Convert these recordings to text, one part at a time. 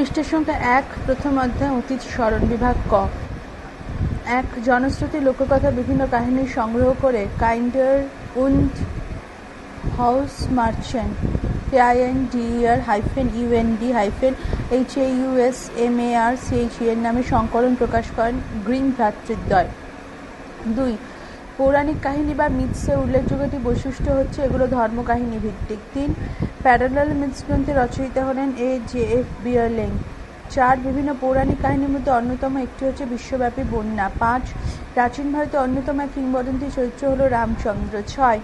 পৃষ্ঠের সংখ্যা এক, প্রথম অধ্যায়, অতীত স্মরণ বিভাগ ক। এক, জনশ্রুতি, লোককথা, বিভিন্ন কাহিনী সংগ্রহ করে Kinder und Haus Marchen PIN DER hyphen UND hyphen H A US M A R CH এর নামে সংকলন প্রকাশ করেন গ্রিন ভ্রাতৃদ্বয়। দুই পৌরাণিক কাহিনী বা মিথসের উল্লেখযোগ্য একটি বৈশিষ্ট্য হচ্ছে এগুলো ধর্মকাহিনী ভিত্তিক। তিন প্যারালাল মিথস গ্রন্থের রচয়িতা হলেন এ জে এফ বিয়ারলেং চার, বিভিন্ন পৌরাণিক কাহিনীর মধ্যে অন্যতম একটি হচ্ছে বিশ্বব্যাপী বন্যা। পাঁচ, প্রাচীন ভারতে অন্যতম এক কিংবদন্তি চরিত্র হল রামচন্দ্র। ছয়,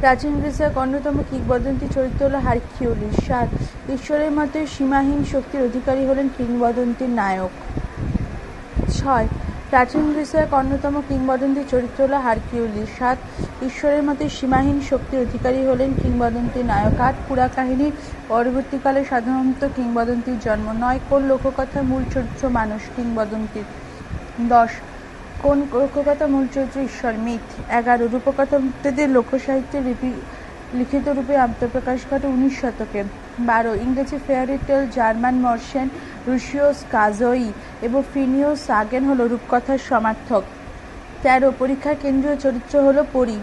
প্রাচীন গ্রিসের এক অন্যতম কিংবদন্তি চরিত্র হল হারকিউলিস। সাত, ঈশ্বরের মতে সীমাহীন শক্তির অধিকারী হলেন কিংবদন্তির নায়ক। ছয় প্রাচীন গ্রিসের অন্যতম কিংবদন্তি চরিত্র হল হারকিউলিস। সাত ঈশ্বরের মতে সীমাহীন শক্তির অধিকারী হলেন কিংবদন্তি নায়ক। আট পুরা কাহিনীর পরবর্তীকালে সাধারণত কিংবদন্তির জন্ম নয়। কোন লোককথার মূল চরিত্র মানুষ? কিংবদন্তির দশ। কোন লোককথা মূল চরিত্র ঈশ্বর? মিথ। এগারো। রূপকথা মুক্তদের লোকসাহিত্যের লিপি লিখিত রূপে আত্মপ্রকাশ ঘটে উনিশ শতকে। বারো, ইংরেজি ফেয়ারি টেল, জার্মান মর্শেন রুশীয় স্কাজই এবং ফিনিও সাগেন হল রূপকথার সমার্থক। তেরো, পরীক্ষার কেন্দ্রীয় চরিত্র হলো পরী।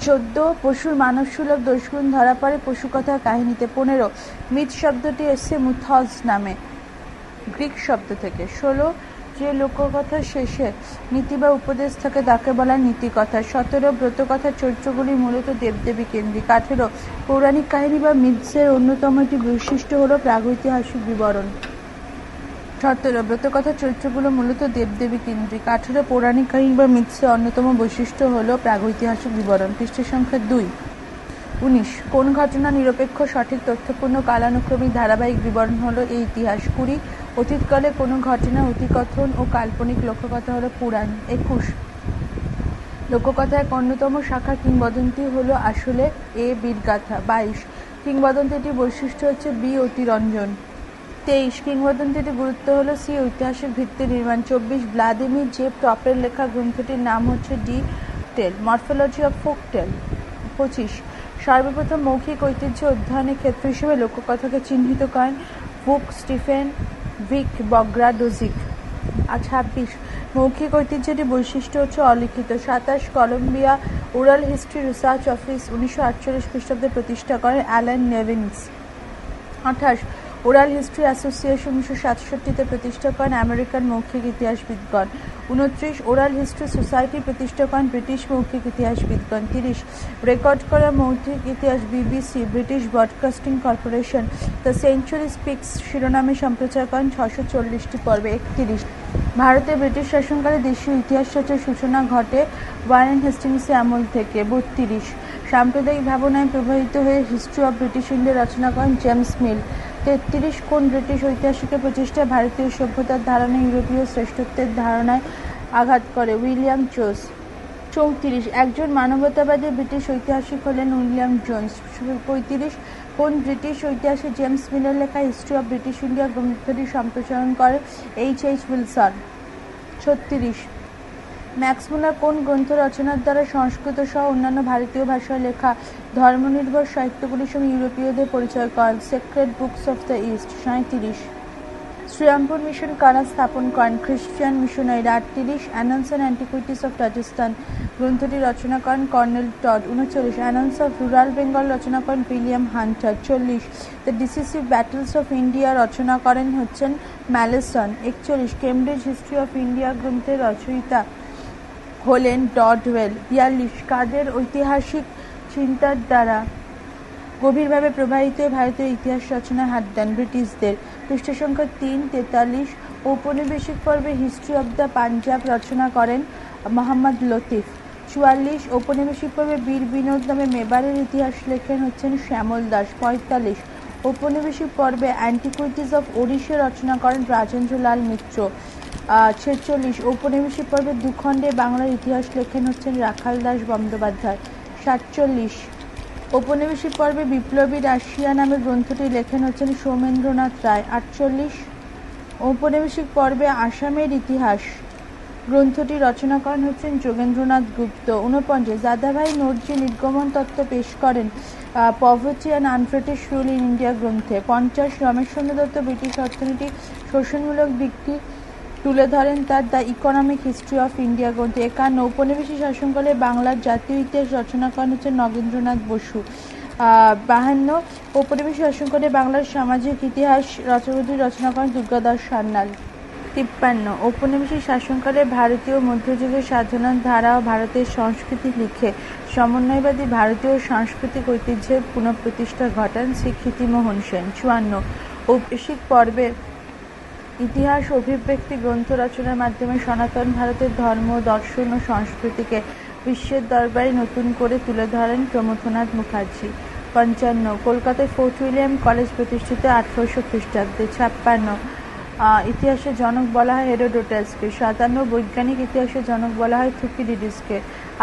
চোদ্দ, পশুর মানবসুলভ দোষগুণ ধরা পড়ে পশুকথার কাহিনীতে। পনেরো মিথ শব্দটি এসছে মুথজ নামে, গ্রিক শব্দ থেকে। ষোলো যে লোককথা শেষে নীতি বা উপদেশ থাকে তাকে বলা নীতিকথা। সতেরো ব্রতকথার চরিত্রগুলি মূলত দেবদেবী কেন্দ্রিক। আঠেরো, পৌরাণিক কাহিনী বা মিথসের অন্যতম একটি বৈশিষ্ট্য হল প্রাগৈতিহাসিক বিবরণ। সতেরো ব্রতকথার চরিত্রগুলো মূলত দেবদেবী কেন্দ্রিক। আঠেরো, পৌরাণিক কাহিনী বা মিথসের অন্যতম বৈশিষ্ট্য হল প্রাগৈতিহাসিক বিবরণ। পৃষ্ঠের সংখ্যা দুই। উনিশ, কোন ঘটনা নিরপেক্ষ, সঠিক, তথ্যপূর্ণ, কালানুক্রমিক, ধারাবাহিক বিবরণ হলো এই ইতিহাস। কুড়ি অতীতকালে কোনো ঘটনা, অতিকথন ও কাল্পনিক লোককথা হলো পুরাণ, একুশ। লোককথা এক অন্যতম শাখা, কিংবদন্তি হলো আসলে এ বীরগাথা, বাইশ। কিংবদন্তিটির বৈশিষ্ট্য হচ্ছে বি অতিরঞ্জন। তেইশ। কিংবদন্তিটির গুরুত্ব হলো সি ঐতিহাসিক ভিত্তি নির্মাণ, চব্বিশ। ভ্লাদিমির যে টপের লেখা গ্রন্থটির নাম হচ্ছে the tale, morphology of folk tale. পঁচিশ। সর্বপ্রথম মৌখিক ঐতিহ্য অধ্যয়নের ক্ষেত্র হিসেবে লোককথাকে চিহ্নিত করেন বুক স্টিফেন ভিক আর ছাব্বিশ, মৌখিক ঐতিহ্যটি বৈশিষ্ট্য হচ্ছে অলিখিত। সাতাশ, Columbia oral history research office উনিশশো আটচল্লিশ খ্রিস্টাব্দে প্রতিষ্ঠা করেন অ্যালেন নেভিনস। আঠাশ ওরাল হিস্ট্রি অ্যাসোসিয়েশন উনিশশো সাতষট্টিতে প্রতিষ্ঠা করেন আমেরিকান মৌখিক ইতিহাসবিদগণ। উনত্রিশ, ওরাল হিস্ট্রি সোসাইটি প্রতিষ্ঠা করেন ব্রিটিশ মৌখিক ইতিহাসবিদগণ। তিরিশ, রেকর্ড করা মৌখিক ইতিহাস BBC, British Broadcasting Corporation. The century speaks শিরোনামে সম্প্রচার করেন ছশো চল্লিশটি পর্বে একত্রিশ। ভারতে ব্রিটিশ শাসনকালে দেশীয় ইতিহাস চর্চার সূচনা ঘটে ওয়ারেন হেস্টিংসের আমল থেকে। বত্রিশ, সাম্প্রদায়িক ভাবনায় প্রভাবিত হয়ে হিস্ট্রি অফ ব্রিটিশ ইন্ডিয়া রচনা করেন জেমস মিল। তেত্রিশ কোন ব্রিটিশ ঐতিহাসিকের প্রচেষ্টায় ভারতীয় সভ্যতার ধারণা ইউরোপীয় শ্রেষ্ঠত্বের ধারণায় আঘাত করে উইলিয়াম জোস চৌত্রিশ, একজন মানবতাবাদী ব্রিটিশ ঐতিহাসিক হলেন উইলিয়াম জোন্স। পঁয়ত্রিশ কোন ব্রিটিশ ঐতিহাসিক জেমস মিলের লেখা হিস্ট্রি অফ ব্রিটিশ ইন্ডিয়া গ্রন্থটি সম্প্রসারণ করে এইচ এইচ উইলসন। ছত্রিশ ম্যাক্সমুলার কোন গ্রন্থ রচনার দ্বারা সংস্কৃত সহ অন্যান্য ভারতীয় ভাষায় লেখা ধর্মনির্ভর সাহিত্যগুলির সঙ্গে ইউরোপীয়দের পরিচয় করেন? Sacred books of the east সাঁত্রিশ শ্রীরামপুর মিশন কারা স্থাপন করেন? খ্রিস্টিয়ান মিশনারিরা আটত্রিশ। Annals and antiquities of Rajasthan গ্রন্থটি রচনা করেন কর্নেল টড, উনচল্লিশ। অ্যানান্স অফ রুরাল বেঙ্গল রচনা করেন উইলিয়াম হান্টার, চল্লিশ। The decisive battles of India রচনা করেন হচ্ছেন ম্যালেসন, একচল্লিশ। কেমব্রিজ হিস্ট্রি অফ ইন্ডিয়া গ্রন্থের রচয়িতা হলেন ডডওয়েল বিয়াল্লিশ। কাদের ঐতিহাসিক চিন্তার দ্বারা গভীরভাবে প্রবাহিত ভারতীয় ইতিহাস রচনায় হাত দেন ব্রিটিশদের? পৃষ্ঠ সংখ্যা তিন, তেতাল্লিশ। ঔপনিবেশিক পর্বে হিস্ট্রি অব দ্য পাঞ্জাব রচনা করেন মোহাম্মদ লতিফ। চুয়াল্লিশ। ঔপনিবেশিক পর্বে বীর বিনোদ নামে মেবারের ইতিহাস লেখেন হচ্ছেন শ্যামল দাস। পঁয়তাল্লিশ। ঔপনিবেশিক পর্বে অ্যান্টিকুইটিস অফ ওড়িশা রচনা করেন রাজেন্দ্রলাল মিত্র। ছেচল্লিশ ঔপনিবেশিক পর্বে দুখণ্ডে বাংলার ইতিহাস লেখেন হচ্ছেন রাখাল দাস বন্দ্যোপাধ্যায়। সাতচল্লিশ ঔপনিবেশিক পর্বে বিপ্লবী রাশিয়া নামে গ্রন্থটি লেখেন হচ্ছেন সৌমেন্দ্রনাথ রায়। আটচল্লিশ ঔপনিবেশিক পর্বে আসামের ইতিহাস। গ্রন্থটি রচনা করেন হচ্ছেন যোগেন্দ্রনাথ গুপ্ত। উনপঞ্চাশ দাদাভাই নর্জি নির্গমন তত্ত্ব পেশ করেন poverty and unBritish rule in India গ্রন্থে। পঞ্চাশ রমেশচন্দ্র দত্ত ব্রিটিশ অর্থনীতি শোষণমূলক দিকটি তুলে ধরেন তার the economic history of India গ্রন্থে। একান্ন উপনিবেশী শাসনকালে বাংলার জাতীয় ইতিহাস রচনা করেন হচ্ছে নগেন্দ্রনাথ বসু। বাহান্ন উপনিবেশী শাসনকালে বাংলার সামাজিক ইতিহাস রচনাটি রচনা করেন দুর্গাদাস সান্যাল। তিপ্পান্ন ঔপনিবেশিক শাসনকালে ভারতীয় মধ্যযুগের সাধনার ধারা ও ভারতের সংস্কৃতি লিখে সমন্বয়বাদী ভারতীয় সাংস্কৃতিক ঐতিহ্যের পুনঃপ্রতিষ্ঠা ঘটান শ্রী ক্ষিতিমোহন সেন। চুয়ান্ন ঔপনিবেশিক পর্বের ইতিহাস, অভিব্যক্তি, গ্রন্থ রচনার মাধ্যমে সনাতন ভারতের ধর্ম, দর্শন ও সংস্কৃতিকে বিশ্বের দরবারে নতুন করে তুলে ধরেন প্রমথনাথ মুখার্জি। পঞ্চান্ন, কলকাতায় ফোর্ট উইলিয়াম কলেজ প্রতিষ্ঠিত আঠারোশো খ্রিস্টাব্দে। ছাপ্পান্ন ইতিহাসের জনক বলা হয় হেরোডোটাসকে সাতান্ন, বৈজ্ঞানিক ইতিহাসের জনক বলা হয় থুকিডিডিসকে।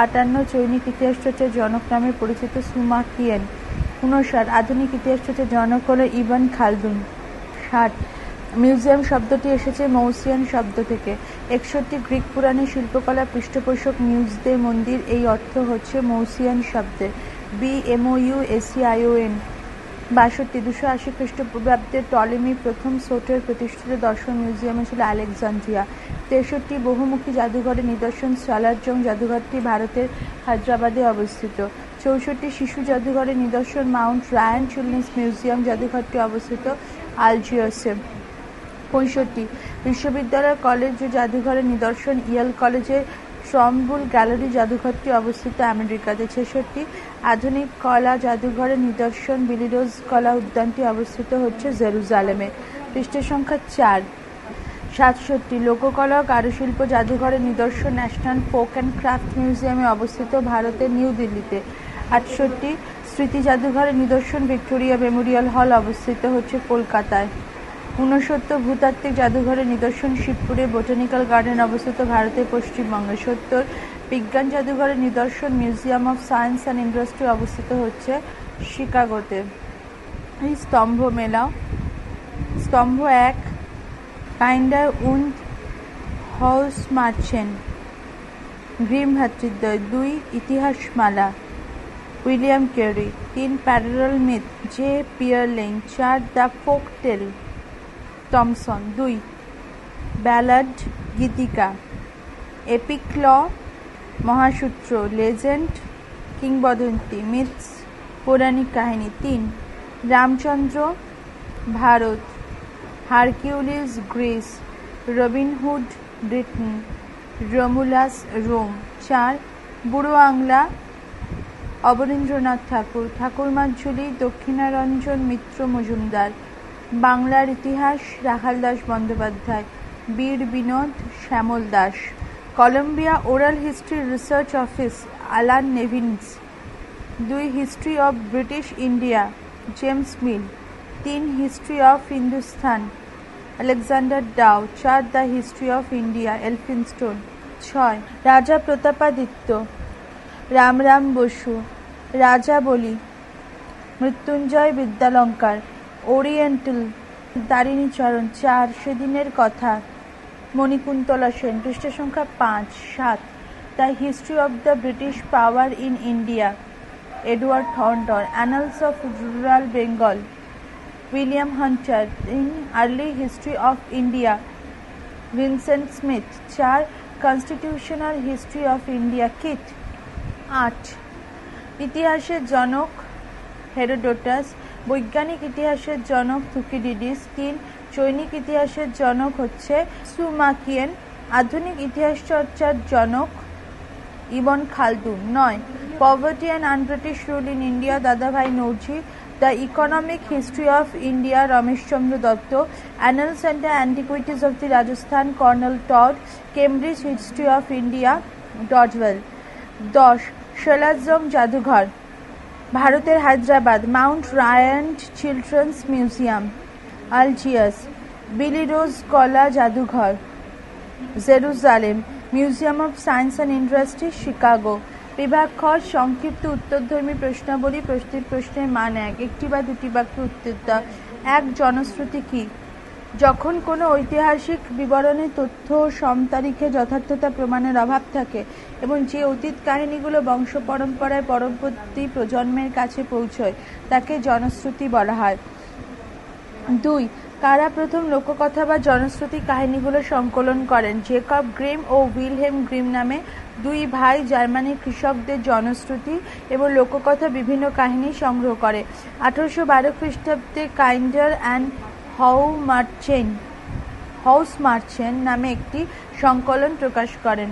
আটান্ন, চৈনিক ইতিহাস চর্চার জনক নামে পরিচিত সুমাকিয়েন। উনষাট, আধুনিক ইতিহাস চর্চার জনক হল ইবান খালদুন। ষাট মিউজিয়াম শব্দটি এসেছে মৌসিয়ান শব্দ থেকে। একষট্টি গ্রিক পুরাণে শিল্পকলা পৃষ্ঠপোষক মিউজদে মন্দির এই অর্থ হচ্ছে মৌসিয়ান শব্দে। বি এমওইউ এসিআইওএন বাষট্টি দুশো আশি খ্রিস্টপূর্বাব্দে টলেমি প্রথম সোটের প্রতিষ্ঠিত দর্শন মিউজিয়ামে ছিল আলেকজান্ড্রিয়া তেষট্টি বহুমুখী জাদুঘরের নিদর্শন সালারজং জাদুঘরটি ভারতের হায়দ্রাবাদে অবস্থিত। চৌষট্টি শিশু জাদুঘরের নিদর্শন মাউন্ট রায়ান চিলড্রেন্স মিউজিয়াম জাদুঘরটি অবস্থিত আলজিয়াসে পঁয়ষট্টি। বিশ্ববিদ্যালয় কলেজ ও জাদুঘরের নিদর্শন ইয়েল কলেজের শ্রমবুল গ্যালারি জাদুঘরটি অবস্থিত আমেরিকাতে। ছেষট্টি, আধুনিক কলা জাদুঘরের নিদর্শন বিলিরোজ কলা উদ্যানটি অবস্থিত হচ্ছে জেরুজালেমে। পৃষ্ঠের সংখ্যা চার। সাতষট্টি, লোককলা কারুশিল্প জাদুঘরের নিদর্শন ন্যাশনাল ফোক অ্যান্ড ক্রাফট মিউজিয়ামে অবস্থিত ভারতের নিউ দিল্লিতে। আটষট্টি, স্মৃতি জাদুঘরের নিদর্শন ভিক্টোরিয়া মেমোরিয়াল হল অবস্থিত হচ্ছে কলকাতায়। ঊনসত্তর ভূতাত্ত্বিক জাদুঘরের নিদর্শন শিবপুরে বোটানিক্যাল গার্ডেন অবস্থিত ভারতের পশ্চিমবঙ্গে সত্তর বিজ্ঞান জাদুঘরের নিদর্শন museum of science and industry অবস্থিত হচ্ছে শিকাগোতে। এই স্তম্ভ মেলা স্তম্ভ এক, কাইন্ডার উন্ড হাউস মার্চেন গ্রিম ভাতৃদ্বয় দুই ইতিহাসমালা, উইলিয়াম কেরি, তিন প্যারাল মিথ, জে পিয়ারলিং চার দ্য ফোক টেল টমসন, দুই। ব্যালাড গীতিকা। এপিক ল, মহাসূত্র, লেজেন্ড, কিংবদন্তি, মিথস, পৌরাণিক কাহিনী। তিন। Ramchandra, Bharat, Hercules, Greece Robin Hood Britain, Romulus, Rome. চার। বুড়ো আংলা, অবনীন্দ্রনাথ ঠাকুর, ঠাকুরমাঝুলি, দক্ষিণারঞ্জন মিত্র মজুমদার। বাংলার ইতিহাস, Rakhal Das Bandyopadhyay, Bir Binod, Shyamal Das, Columbia oral history research office, Allan Nevins, দুই history of British India, James Mill, তিন history of Hindustan Alexander Dow, চার the history of India, Elphinstone, ছয় রাজা প্রতাপাদিত্য, রামরাম বসু, রাজা বলি, মৃত্যুঞ্জয় বিদ্যালঙ্কার ওরিয়েন্টাল দারিণীচরণ চার সেদিনের কথা। মণিকুন্তলা সেন, পৃষ্ঠ সংখ্যা পাঁচ, সাত। The history of the British power in India. Edward Thornton, annals of rural Bengal. William Hunter, in early history of India. Vincent Smith, চার, constitutional history of India, Keith. আট। ইতিহাসের জনক হেরোডোটাস বৈজ্ঞানিক ইতিহাসের জনক থুকিডিডিস তিন চৈনিক ইতিহাসের জনক হচ্ছে সুমাকিয়েন, আধুনিক ইতিহাস চর্চার জনক ইবন খালদুন। নয় poverty and unBritish rule in India Dadabhai Naoroji the economic history of India Romesh Chandra Dutt annals and the antiquities of the Rajasthan colonel Tod Cambridge history of India Dodwell দশ শেলাজং জাদুঘর ভারতের Hyderabad, Mount রায়ান্ড children's museum, আলজিয়াস Billy Rose কলা জাদুঘর, Jerusalem, museum of science and industry Chicago. বিভাগ খ সংক্ষিপ্ত উত্তরধর্মী প্রশ্নাবলী, প্রশ্নের প্রশ্নের মান এক, একটি বা দুটি বাক্য উত্তর এক জনশ্রুতি কি? যখন কোনো ঐতিহাসিক বিবরণে, তথ্য সমতারিখে যথার্থতা প্রমাণের অভাব থাকে এবং যে অতীত কাহিনীগুলো বংশ পরম্পরায় পরবর্তী প্রজন্মের কাছে পৌঁছয়, তাকে জনশ্রুতি বলা হয়। দুই, কারা প্রথম লোককথা বা জনশ্রুতি কাহিনীগুলো সংকলন করেন? জেকব গ্রিম ও উইলহেম গ্রিম নামে দুই ভাই জার্মানির কৃষকদের জনশ্রুতি এবং লোককথা বিভিন্ন কাহিনী সংগ্রহ করে। আঠারোশো বারো খ্রিস্টাব্দে Kinder and Haus Marchen Haus Marchen নামে একটি সংকলন প্রকাশ করেন।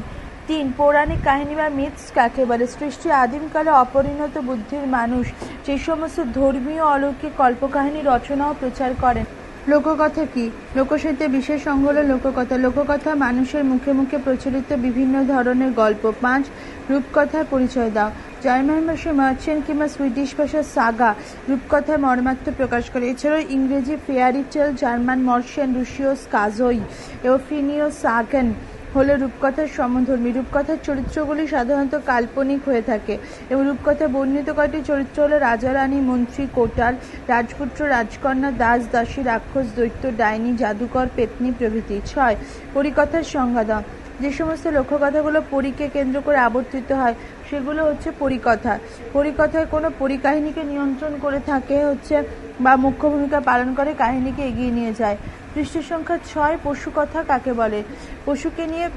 তিন পৌরাণিক কাহিনী বা মিথস কাকে বলে? সৃষ্টি আদিমকালে অপরিণত বুদ্ধির মানুষ যে সমস্ত ধর্মীয় অলৌকিক কল্পকাহিনী রচনা ও প্রচার করেন। লোককথা কি? লোকসাহিত্যে বিশেষ অঙ্গ হল লোককথা। লোককথা মানুষের মুখে মুখে প্রচলিত বিভিন্ন ধরনের গল্প। পাঁচ, রূপকথার পরিচয় দাও। জার্মান ভাষায় মার্চেন্ট কিংবা সুইডিশ ভাষার সাগা, রূপকথায় মর্মার্থ প্রকাশ করে। এছাড়াও ইংরেজি ফেয়ারি টেল জার্মান মর্শিয়ান, রুশীয় স্কাজই এবং ফিনিও সাগেন হলো রূপকথার সমধর্মী। রূপকথার চরিত্রগুলি সাধারণত কাল্পনিক হয়ে থাকে এবং রূপকথা বর্ণিত কয়েকটি চরিত্র হলো রাজা রানী মন্ত্রী, কোটাল, রাজপুত্র, রাজকন্যা, দাস, দাসী, রাক্ষস, দৈত্য, ডাইনি, জাদুকর, পেতনি প্রভৃতি। ছয়, পরিকথার সংজ্ঞা যে সমস্ত লক্ষ্যকথাগুলো পরীকে কেন্দ্র করে আবর্তিত হয়, সেগুলো হচ্ছে পরিকথা। পরিকথায় কোনো পরিকাহিনীকে নিয়ন্ত্রণ করে থাকে হচ্ছে বা মুখ্য ভূমিকা পালন করে, কাহিনীকে এগিয়ে নিয়ে যায়। পৃষ্ঠ সংখ্যা ছয় পশু কথা কাকে বলে? পশুকে নিয়ে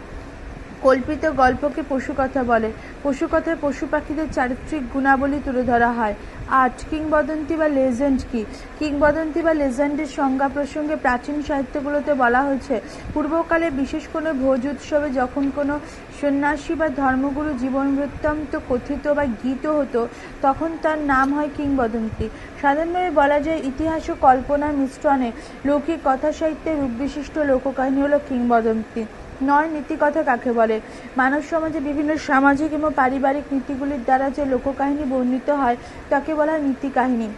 কল্পিত গল্পকে পশু কথা বলে। পশু কথায় পশু পাখিদের চারিত্রিক গুণাবলী তুলে ধরা হয়। আট কিংবদন্তি বা লেজেন্ড কি? কিংবদন্তি বা লেজেন্ডের সংজ্ঞা প্রসঙ্গে প্রাচীন সাহিত্যগুলোতে বলা হয়েছে, পূর্বকালে বিশেষ কোনো ভোজ উৎসবে যখন কোনো সন্ন্যাসী বা ধর্মগুরু জীবন বৃত্তান্ত কথিত বা গীত হতো, তখন তার নাম হয় কিংবদন্তি। সাধারণভাবে বলা যায় ইতিহাস ও কল্পনার মিশ্রণে, লৌকিক কথা সাহিত্যের রূপবিশিষ্ট লোককাহিনী হলো কিংবদন্তি। নয় নীতিকথা কাকে বলে? মানব সমাজে বিভিন্ন সামাজিক এবং পারিবারিক নীতিগুলির দ্বারা যে লোককাহিনী বর্ণিত হয়, তাকে বলা হয় নীতিকাহিনী।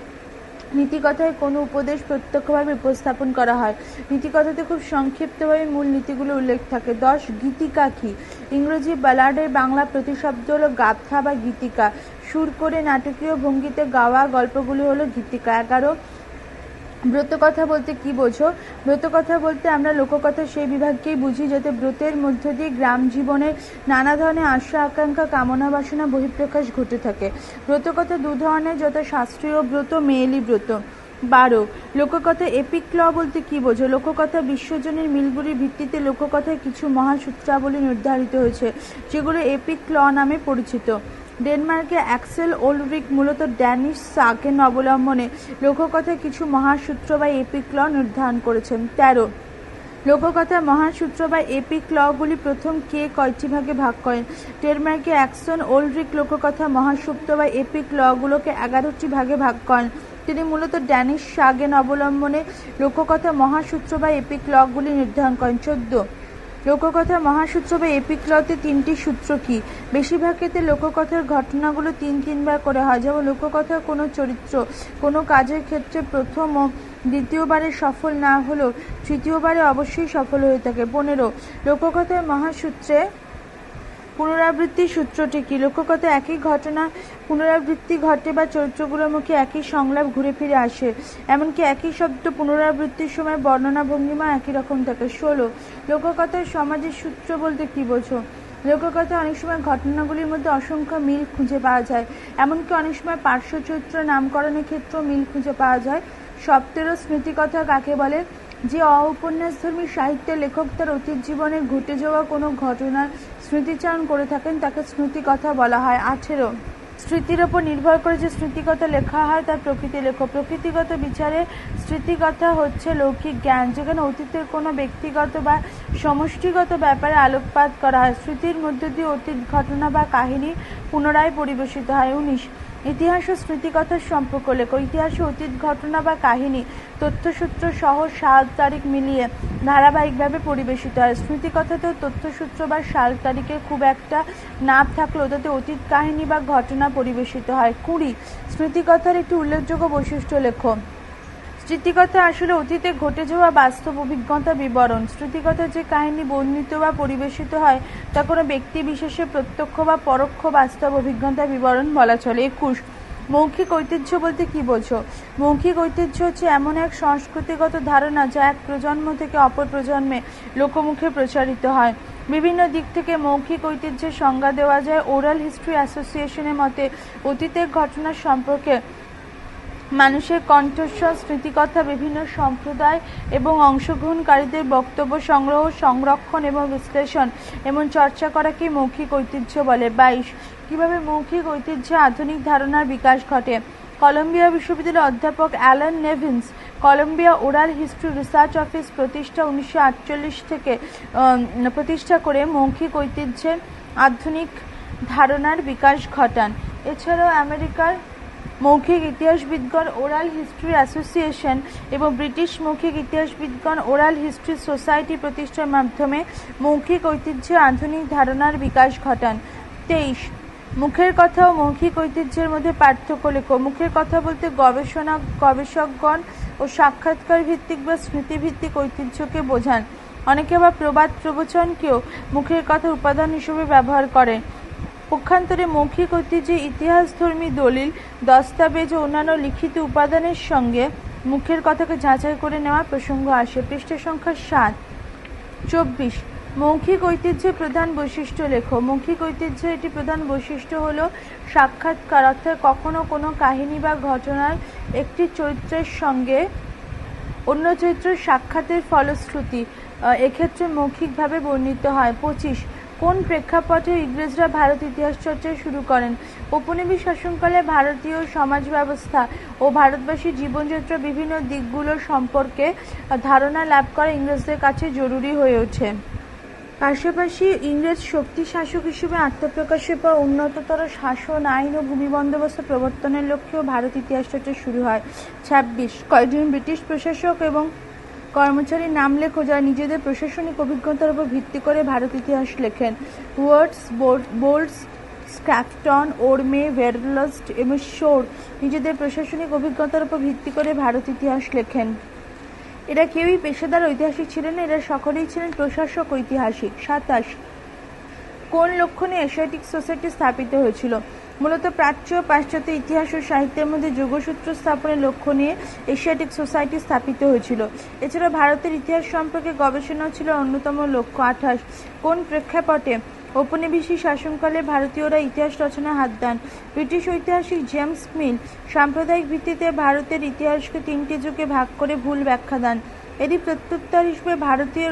নীতিকথায় কোনো উপদেশ প্রত্যক্ষভাবে উপস্থাপন করা হয়। নীতিকথাতে খুব সংক্ষিপ্তভাবে মূল নীতিগুলো উল্লেখ থাকে। দশ, গীতিকা কি? ইংরেজি ব্যালার্ডের বাংলা প্রতিশব্দ হলো গাথা বা গীতিকা। সুর করে নাটকীয় ভঙ্গিতে গাওয়া গল্পগুলি হলো গীতিকা। এগারো ব্রতকথা বলতে কি বোঝো? ব্রতকথা বলতে আমরা লোককথা সেই বিভাগকেই বুঝি যাতে ব্রতের মধ্য দিয়ে গ্রাম জীবনের নানা ধরনের আশা, আকাঙ্ক্ষা, কামনা, বাসনা, বহিঃপ্রকাশ ঘটে থাকে। ব্রতকথা দু ধরনের, যথা শাস্ত্রীয় ব্রত, মেয়েলি ব্রত। বারো, লোককথা এপিক ল বলতে কি বোঝো? লোককথা বিশ্বজনের মিলগুলির ভিত্তিতে লোককথায় কিছু মহাসূত্রাবলী নির্ধারিত হয়েছে, যেগুলো এপিক ল নামে পরিচিত। ডেনমার্কে অ্যাক্সেল ওলরিক মূলত ড্যানিশ সাকেন অবলম্বনে লোককথায় কিছু মহাসূত্র বা এপিক ল নির্ধারণ করেছেন। তেরো। লোককথা মহাসূত্র বা এপিক লগুলি প্রথম কে কয়টি ভাগে ভাগ করেন? ডেনমার্কে অ্যাকশন ওলরিক লোককথা মহাসূত্র বা এপিক লগুলোকে এগারোটি ভাগে ভাগ করেন। তিনি মূলত ড্যানিশ সাগেন অবলম্বনে লোককথা মহাসূত্র বা এপিক লগুলি নির্ধারণ করেন। চোদ্দ। লোককথা মহাসূত্র বা এপিক লতে তিনটি সূত্র কি? বেশিরভাগ ক্ষেত্রে লোককথার ঘটনাগুলো তিন তিনবার করে হয়। যেমন লোককথার কোনো চরিত্র কোনো কাজের ক্ষেত্রে প্রথম ও দ্বিতীয়বারে সফল না হলেও তৃতীয়বারে অবশ্যই সফল হয়ে থাকে। পনেরো, লোককথার মহাসূত্রে পুনরাবৃত্তি সূত্রটি কি? লোককথা একই ঘটনা, পুনরাবৃত্তি ঘটে বা চরিত্রগুলোর মুখে একই সংলাপ ঘুরে ফিরে আসে। এমনকি একই শব্দ পুনরাবৃত্তির সময় বর্ণনা ভঙ্গিমা একই রকম থাকে। ষোলো লোককথার সমাজের সূত্র বলতে কি বোঝো? লোককথা অনেক সময় ঘটনাগুলির মধ্যে অসংখ্য মিল খুঁজে পাওয়া যায়। এমনকি অনেক সময় পার্শ্ব চরিত্র নামকরণের ক্ষেত্রেও মিল খুঁজে পাওয়া যায়। সপ্তেরো স্মৃতিকথা কাকে বলে? যে অউপন্যাসধর্মী সাহিত্যের লেখক তার অতীত জীবনে ঘটে যাওয়া কোনো ঘটনার স্মৃতিচারণ করে থাকেন, তাকে স্মৃতিকথা বলা হয়। আঠেরো। স্মৃতির ওপর নির্ভর করে যে স্মৃতিকথা লেখা হয়, তার প্রকৃতি লেখক। প্রকৃতিগত বিচারে স্মৃতিকথা হচ্ছে লৌকিক জ্ঞান, যেখানে অতীতের কোনো ব্যক্তিগত বা সমষ্টিগত ব্যাপারে আলোকপাত করা হয়। স্মৃতির মধ্য দিয়ে অতীত ঘটনা বা কাহিনী পুনরায় পরিবেশিত হয়। উনিশ। ইতিহাস ও স্মৃতিকথার সম্পর্ক লেখো। ইতিহাসে, অতীত, ঘটনা বা কাহিনী, তথ্যসূত্র সহ সাল তারিখ মিলিয়ে ধারাবাহিকভাবে পরিবেশিত হয়। স্মৃতিকথাতেও তথ্যসূত্র বা সাল তারিখের খুব একটা নাপ থাকলেও তাতে অতীত কাহিনী বা ঘটনা পরিবেশিত হয়। কুড়ি, স্মৃতিকথার একটি উল্লেখযোগ্য বৈশিষ্ট্য লেখো। স্মৃতিকথা আসলে অতীতে ঘটে যাওয়া বাস্তব অভিজ্ঞতা বিবরণ। স্মৃতিকথা যে কাহিনী বর্ণিত বা পরিবেশিত হয়, তা কোনো ব্যক্তি বিশেষে প্রত্যক্ষ বা পরোক্ষ বাস্তব অভিজ্ঞতা বিবরণ বলা চলে। একুশ, মৌখিক ঐতিহ্য বলতে কি বোঝো? মৌখিক ঐতিহ্য হচ্ছে এমন এক সংস্কৃতিগত ধারণা যা এক প্রজন্ম থেকে অপর প্রজন্মে লোকমুখে প্রচারিত হয়। বিভিন্ন দিক থেকে মৌখিক ঐতিহ্যের সংজ্ঞা দেওয়া যায়। ওরাল হিস্ট্রি অ্যাসোসিয়েশনের মতে, অতীতের ঘটনা সম্পর্কে মানুষের কণ্ঠস্বর, স্মৃতিকথা, বিভিন্ন সম্প্রদায় এবং অংশগ্রহণকারীদের বক্তব্য সংগ্রহ, সংরক্ষণ এবং বিশ্লেষণ এবং চর্চা করাকে মৌখিক ঐতিহ্য বলে। বাইশ, কীভাবে মৌখিক ঐতিহ্যে, আধুনিক ধারণার বিকাশ ঘটে? কলম্বিয়া বিশ্ববিদ্যালয়ের অধ্যাপক Allan Nevins Columbia oral history research office প্রতিষ্ঠা উনিশশো আটচল্লিশ থেকে প্রতিষ্ঠা করে মৌখিক ঐতিহ্যের আধুনিক ধারণার বিকাশ ঘটান। এছাড়াও আমেরিকার মৌখিক ইতিহাসবিদগণ ওরাল হিস্ট্রি অ্যাসোসিয়েশন এবং ব্রিটিশ মৌখিক ইতিহাসবিদগণ ওরাল হিস্ট্রি সোসাইটি প্রতিষ্ঠার মাধ্যমে মৌখিক ঐতিহ্যের আধুনিক ধারণার বিকাশ ঘটান। তেইশ, মুখের কথা ও মৌখিক ঐতিহ্যের মধ্যে পার্থক্য লেখো। মুখের কথা বলতে গবেষণা, গবেষকগণ ও সাক্ষাৎকার ভিত্তিক বা স্মৃতিভিত্তিক ঐতিহ্যকে বোঝান। অনেকে আবার প্রবাদ প্রবচনকেও মুখের কথা উপাদান হিসেবে ব্যবহার করেন। পক্ষান্তরে মৌখিক ঐতিহ্যে ইতিহাসধর্মী দলিল, দস্তাবেজ ও অন্যান্য লিখিত উপাদানের সঙ্গে মুখের কথাকে যাচাই করে নেওয়ার প্রসঙ্গ আসে। পৃষ্ঠ সংখ্যা সাত। চব্বিশ। মৌখিক ঐতিহ্যের প্রধান বৈশিষ্ট্য লেখো। মৌখিক ঐতিহ্যের একটি প্রধান বৈশিষ্ট্য হল সাক্ষাৎকার, অর্থাৎ কখনো কোনো কাহিনী বা ঘটনার একটি চরিত্রের সঙ্গে অন্য চরিত্রের সাক্ষাতের ফলশ্রুতি এক্ষেত্রে মৌখিকভাবে বর্ণিত হয়। পঁচিশ। কোন প্রেক্ষাপটে ইংরেজরা ভারত ইতিহাস চর্চা শুরু করেন? উপনিবেশ শাসনকালে ভারতীয় সমাজ ব্যবস্থা ও ভারতবাসীর জীবনযাত্রা বিভিন্ন দিকগুলোর সম্পর্কে ধারণা লাভ করা ইংরেজদের কাছে জরুরি হয়ে ওঠে। পাশাপাশি ইংরেজ শক্তি শাসক হিসেবে আত্মপ্রকাশের পর উন্নততর শাসন, আইন ও ভূমি বন্দোবস্ত প্রবর্তনের লক্ষ্যেও ভারত ইতিহাস চর্চা শুরু হয়। ছাব্বিশ, কয়েকজন ব্রিটিশ প্রশাসক এবং কর্মচারীর নাম লেখো যারা নিজেদের প্রশাসনিক অভিজ্ঞতার উপর ভিত্তি করে ভারত ইতিহাস লেখেন। ওয়ার্ডস বোল্টস স্ক্র্যাফটন ওরমে ভেরলস্ট এবং শোর নিজেদের প্রশাসনিক অভিজ্ঞতার উপর ভিত্তি করে ভারত ইতিহাস লেখেন। এরা কেউই পেশাদার ঐতিহাসিক ছিলেন না, এরা সকলেই ছিলেন প্রশাসক ঐতিহাসিক, সাতাশ। কোন লক্ষণে এশিয়াটিক সোসাইটি স্থাপিত হয়েছিল? মূলত প্রাচ্য পাশ্চাত্য ইতিহাস ও সাহিত্যের মধ্যে যোগসূত্র স্থাপনের লক্ষ্য নিয়ে এশিয়াটিক সোসাইটি স্থাপিত হয়েছিল। এছাড়া ভারতের ইতিহাস সম্পর্কে গবেষণাও ছিল অন্যতম লক্ষ্য আঠাশ। কোন প্রেক্ষাপটে ঔপনিবেশিক শাসনকালে ভারতীয়রা ইতিহাস রচনায় হাত দেন? ব্রিটিশ ঐতিহাসিক জেমস মিল সাম্প্রদায়িক ভিত্তিতে ভারতের ইতিহাসকে তিনটি যুগে ভাগ করে ভুল ব্যাখ্যা দেন। এটি প্রত্যুত্তর হিসেবে ভারতীয়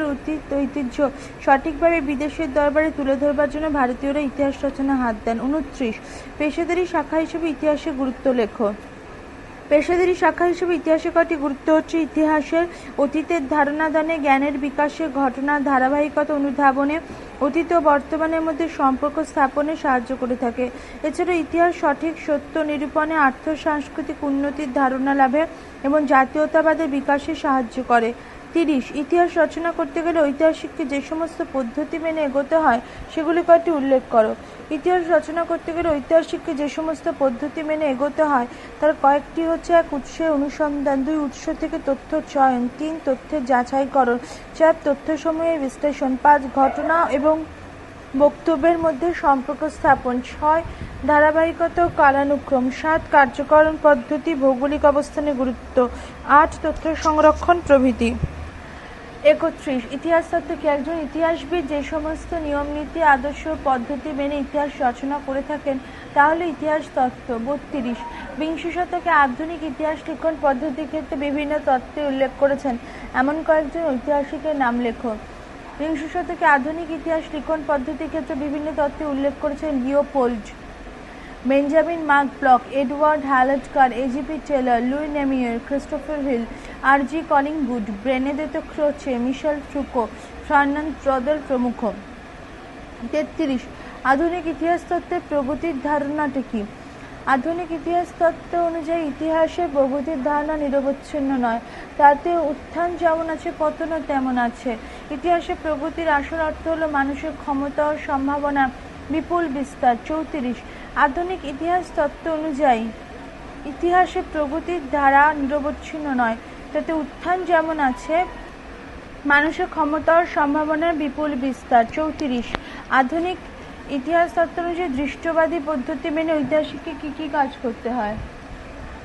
ঐতিহ্য সঠিকভাবে বিদেশের দরবারে তুলে ধরবার জন্য ভারতীয়রা ইতিহাস রচনা হাত দেন। উনত্রিশ, পেশাদারি শাখা হিসেবে ইতিহাসে গুরুত্ব লেখো। পেশাদারি শাখা হিসেবে ইতিহাসের কটি গুরুত্ব হচ্ছে ইতিহাসের অতীতের ধারণাদানে, জ্ঞানের বিকাশে ঘটনার ধারাবাহিকতা অনুধাবনে, অতীত ও বর্তমানের মধ্যে সম্পর্ক স্থাপনে সাহায্য করে থাকে। এছাড়া ইতিহাস সঠিক, সত্য, নিরূপণে আর্থ সাংস্কৃতিক উন্নতির ধারণা লাভে এবং জাতীয়তাবাদের বিকাশে সাহায্য করে। তিরিশ, ইতিহাস রচনা করতে গেলে ঐতিহাসিককে যে সমস্ত পদ্ধতি মেনে এগোতে হয়, সেগুলি কয়েকটি উল্লেখ করো? ইতিহাস রচনা করতে গেলে ঐতিহাসিককে যে সমস্ত পদ্ধতি মেনে এগোতে হয়, তার কয়েকটি হচ্ছে এক উৎসের অনুসন্ধান, দুই উৎস থেকে তথ্য চয়ন, তিন তথ্যের যাচাইকরণ, চার তথ্যসমূহের বিশ্লেষণ, পাঁচ ঘটনা এবং বক্তব্যের মধ্যে সম্পর্ক স্থাপন, ছয় ধারাবাহিকতা ও কালানুক্রম, সাত কার্যকরণ পদ্ধতি, ভৌগোলিক অবস্থানে গুরুত্ব, আট তথ্য সংরক্ষণ প্রভৃতি। একত্রিশ। ইতিহাস তত্ত্বকে একজন ইতিহাসবিদ যে সমস্ত নিয়ম, নীতি, আদর্শ, পদ্ধতি মেনে ইতিহাস রচনা করে থাকেন, তাহলে ইতিহাস তত্ত্ব বত্রিশ। বিংশ শতকে আধুনিক ইতিহাস লিখন পদ্ধতির ক্ষেত্রে বিভিন্ন তত্ত্বে উল্লেখ করেছেন। এমন কয়েকজন ঐতিহাসিকের নাম লেখো। বিংশ শতকে আধুনিক ইতিহাস লিখন পদ্ধতির ক্ষেত্রে বিভিন্ন তত্ত্বে উল্লেখ করেছেন Leopold. Benjamin Marc Bloch Edward Hallett Carr AJP Taylor Lewis Namier Christopher Hill R G Collingwood Benedetto Croce Michel ট্রুকো Fernand Braudel প্রমুখ। তেত্রিশ, আধুনিক ইতিহাস তত্ত্বের প্রগতির ধারণাটি কি? আধুনিক ইতিহাস তত্ত্ব অনুযায়ী ইতিহাসের প্রগতির ধারণা নিরবচ্ছিন্ন নয়। তাতে উত্থান যেমন আছে, পতনও তেমন আছে। ইতিহাসে প্রগতির আসল অর্থ হলো মানুষের ক্ষমতা ও সম্ভাবনা, বিপুল বিস্তার। চৌত্রিশ আধুনিক ইতিহাস তত্ত্ব অনুযায়ী, ইতিহাসে প্রগতির ধারা নিরবচ্ছিন্ন নয়। তাতে উত্থান যেমন আছে, মানুষের ক্ষমতার সম্ভাবনার বিপুল বিস্তার। চৌত্রিশ, আধুনিক ইতিহাস তত্ত্ব অনুযায়ী দৃষ্টবাদী পদ্ধতি মেনে ঐতিহাসিককে কী কী কাজ করতে হয়?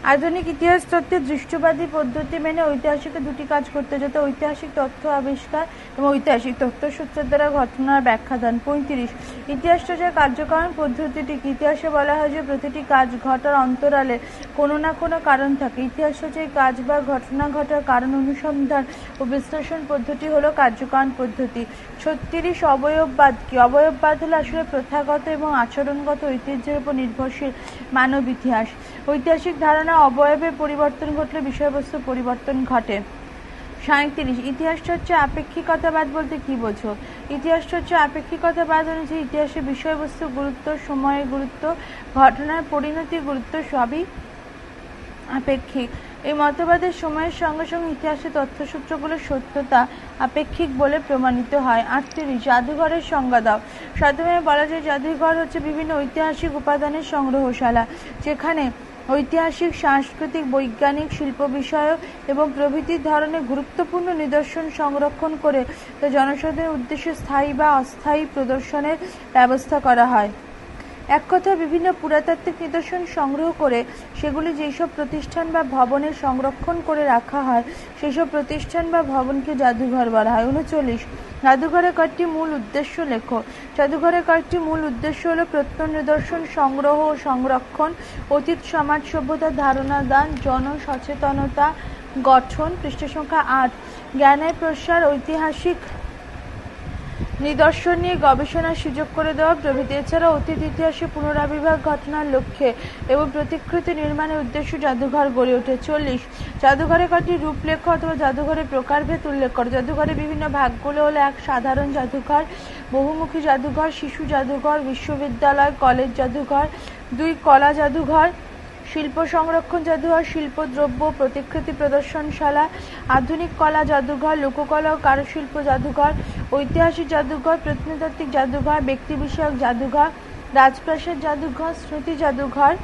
আধুনিক ইতিহাস তত্ত্বে দৃষ্টবাদী পদ্ধতি মেনে ঐতিহাসিককে দুটি কাজ করতে যাতে ঐতিহাসিক তথ্য আবিষ্কার এবং ঐতিহাসিক তথ্যসূত্রের দ্বারা ঘটনার ব্যাখ্যা দান। পঁয়ত্রিশ। ইতিহাস চর্চার কার্যকারণ পদ্ধতিটি ইতিহাসে বলা হয় যে প্রতিটি কাজ ঘটার অন্তরালে কোনো না কোনো কারণ থাকে। ইতিহাস চর্চায় কাজ বা ঘটনা ঘটার কারণ অনুসন্ধান ও বিশ্লেষণ পদ্ধতি হলো কার্যকারণ পদ্ধতি। ছত্রিশ অবয়ববাদ কি? অবয়ববাদ হলো আসলে প্রথাগত এবং আচরণগত ঐতিহ্যের উপর নির্ভরশীল মানব ইতিহাস। ঐতিহাসিক ধারণা অবয়বে পরিবর্তন ঘটলে বিষয়বস্তু পরিবর্তন ঘটে। সাঁত্রিশ ইতিহাস চর্চা আপেক্ষিকতাবাদ বলতে কি বোঝো? ইতিহাস চর্চা আপেক্ষিকতাবাদ অনুযায়ী ইতিহাসের বিষয়বস্তু গুরুত্ব, সময়ের গুরুত্ব, ঘটনার পরিণতি গুরুত্ব সবই আপেক্ষিক। এই মতবাদের সময়ের সঙ্গে সঙ্গে ইতিহাসের তথ্যসূত্রগুলোর সত্যতা আপেক্ষিক বলে প্রমাণিত হয়। আটত্রিশ, জাদুঘরের সংজ্ঞা দাও। প্রথমে বলা যায়, জাদুঘর হচ্ছে বিভিন্ন ঐতিহাসিক উপাদানের সংগ্রহশালা, যেখানে ঐতিহাসিক, সাংস্কৃতিক, বৈজ্ঞানিক, শিল্প বিষয়ক এবং প্রভৃতি ধরনের গুরুত্বপূর্ণ নিদর্শন সংরক্ষণ করে জনসাধারণের উদ্দেশ্যে স্থায়ী বা অস্থায়ী প্রদর্শনের ব্যবস্থা করা হয়। এক কথায় বিভিন্ন পুরাতাত্ত্বিক নিদর্শন সংগ্রহ করে সেগুলি যেসব প্রতিষ্ঠান বা ভবনে সংরক্ষণ করে রাখা হয়, সেসব প্রতিষ্ঠান বা ভবনকে জাদুঘর বলা হয়। উনচল্লিশ জাদুঘরের কয়েকটি মূল উদ্দেশ্য লেখো। জাদুঘরের কয়েকটি মূল উদ্দেশ্য হলো প্রত্যয় নিদর্শন, সংগ্রহ ও সংরক্ষণ, অতীত সমাজ সভ্যতার ধারণা, দান, জন, সচেতনতা, গঠন পৃষ্ঠ সংখ্যা আট, জ্ঞানের প্রসার, ঐতিহাসিক নিদর্শন নিয়ে গবেষণার সুযোগ করে দেওয়া প্রভৃতি। এছাড়া অতীত ইতিহাসে পুনরাবির্ভাব ঘটনার লক্ষ্যে এবং প্রতিকৃতি নির্মাণের উদ্দেশ্য জাদুঘর গড়ে ওঠে। চল্লিশ, জাদুঘরে কয়েকটি রূপলেখ অথবা জাদুঘরের প্রকারভেদ উল্লেখ করে? জাদুঘরের বিভিন্ন ভাগগুলো হলো এক সাধারণ জাদুঘর, বহুমুখী জাদুঘর, শিশু জাদুঘর, বিশ্ববিদ্যালয়, কলেজ জাদুঘর, দুই কলা জাদুঘর শিল্প সংরক্ষণ জাদুঘর শিল্পদ্রব্য প্রতিকৃতি প্রদর্শনশালা, আধুনিক কলা জাদুঘর, লোককলা ও কারুশিল্প জাদুঘর, ঐতিহাসিক জাদুঘর, প্রত্নতাত্ত্বিক জাদুঘর, ব্যক্তি বিষয়ক জাদুঘর, রাজপ্রাসাদ জাদুঘর, স্মৃতি জাদুঘর,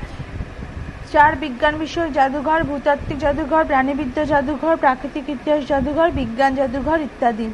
চার বিজ্ঞান বিষয়ক জাদুঘর, ভূতাত্ত্বিক জাদুঘর, প্রাণীবিদ্যা জাদুঘর, প্রাকৃতিক ইতিহাস জাদুঘর, বিজ্ঞান জাদুঘর ইত্যাদি।